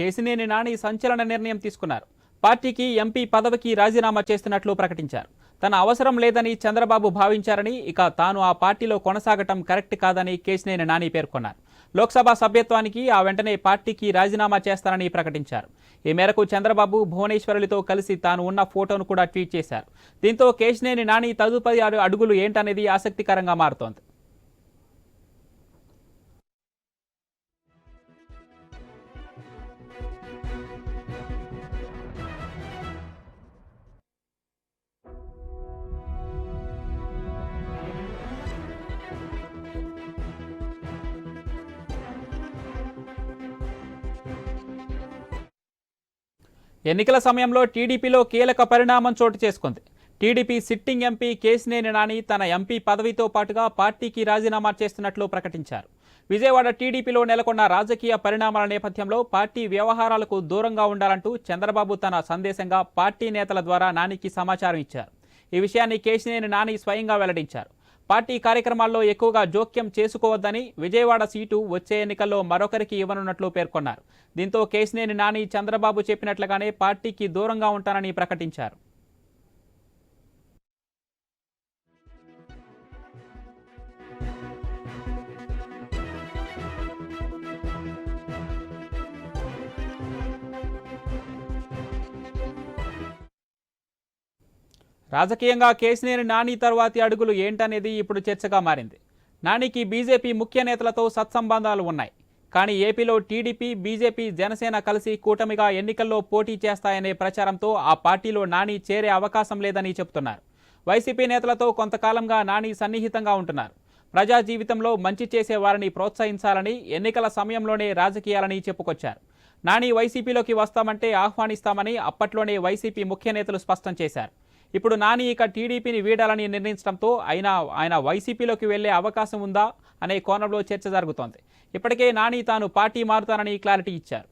కేసినేని నాని సంచలన నిర్ణయం తీసుకున్నారు. పార్టీకి ఎంపీ పదవికి రాజీనామా చేస్తున్నట్లు ప్రకటించారు. తన అవసరం లేదని చంద్రబాబు భావించారని ఇక తాను ఆ పార్టీలో కొనసాగటం కరెక్ట్ కాదని కేసినేని నాని పేర్కొన్నారు. లోక్సభ సభ్యత్వానికి ఆ వెంటనే పార్టీకి రాజీనామా చేస్తానని ప్రకటించారు. ఈ మేరకు చంద్రబాబు భువనేశ్వరులతో కలిసి తాను ఉన్న ఫోటోను కూడా ట్వీట్ చేశారు. దీంతో కేశినేని నాని తదుపరి అడుగులు ఏంటనేది ఆసక్తికరంగా మారుతోంది. ఎన్నికల సమయంలో టీడీపీలో కీలక పరిణామం చోటు చేసుకుంది. TDP sitting MP Kesineni Nani తన ఎంపీ పదవితో పాటుగా పార్టీకి రాజీనామా చేస్తున్నట్లు ప్రకటించారు. విజయవాడ టీడీపీలో నెలకొన్న రాజకీయ పరిణామాల నేపథ్యంలో పార్టీ వ్యవహారాలకు దూరంగా ఉండాలంటూ చంద్రబాబు తన సందేశంగా పార్టీ నేతల ద్వారా నానికి సమాచారం ఇచ్చారు. ఈ విషయాన్ని కేసినేని నాని స్వయంగా వెల్లడించారు. పార్టీ కార్యక్రమాల్లో ఎక్కువగా జోక్యం చేసుకోవద్దని విజయవాడ సీటు వచ్చే ఎన్నికల్లో మరొకరికి ఇవ్వనున్నట్లు పేర్కొన్నారు. దీంతో కేసినేని నాని చంద్రబాబు చెప్పినట్లుగానే పార్టీకి దూరంగా ఉంటానని ప్రకటించారు. రాజకీయంగా కేసినేని నాని తర్వాతి అడుగులు ఏంటనేది ఇప్పుడు చర్చగా మారింది. నానికి బీజేపీ ముఖ్య నేతలతో సత్సంబంధాలు ఉన్నాయి. కానీ ఏపీలో టీడీపీ బీజేపీ జనసేన కలిసి కూటమిగా ఎన్నికల్లో పోటీ చేస్తాయనే ప్రచారంతో ఆ పార్టీలో నాని చేరే అవకాశం లేదని చెబుతున్నారు. వైసీపీ నేతలతో కొంతకాలంగా నాని సన్నిహితంగా ఉంటున్నారు. ప్రజా జీవితంలో మంచి చేసే వారిని ప్రోత్సహించాలని ఎన్నికల సమయంలోనే రాజకీయాలని చెప్పుకొచ్చారు. నాని వైసీపీలోకి వస్తామంటే ఆహ్వానిస్తామని అప్పట్లోనే వైసీపీ ముఖ్య నేతలు స్పష్టం చేశారు. ఇప్పుడు నాని ఇక టీడీపీని వీడాలని నిర్ణయించడంతో ఆయన ఆయన వైసీపీలోకి వెళ్ళే అవకాశం ఉందా అనే కోణంలో చర్చ జరుగుతోంది. ఇప్పటికే నాని తాను పార్టీ మారుతానని క్లారిటీ ఇచ్చారు.